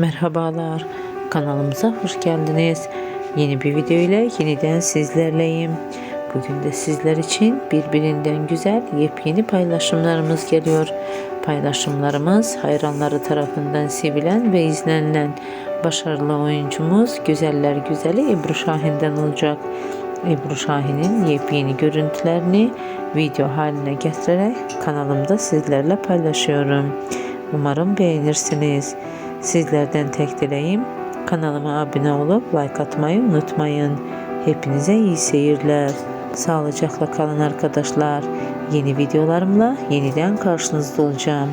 Merhabalar, kanalımıza hoş geldiniz. Yeni bir video ile yeniden sizlerleyim. Bugün de sizler için birbirinden güzel yepyeni paylaşımlarımız geliyor. Paylaşımlarımız hayranları tarafından sevilen ve izlenilen başarılı oyuncumuz Güzeller Güzeli Ebru Şahin'den olacak. Ebru Şahin'in yepyeni görüntülerini video haline getirerek kanalımda sizlerle paylaşıyorum. Umarım beğenirsiniz. Sizlerden tek dileğim kanalıma abone olup like atmayı unutmayın. Hepinize iyi seyirler. Sağlıcakla kalın arkadaşlar. Yeni videolarımla yeniden karşınızda olacağım.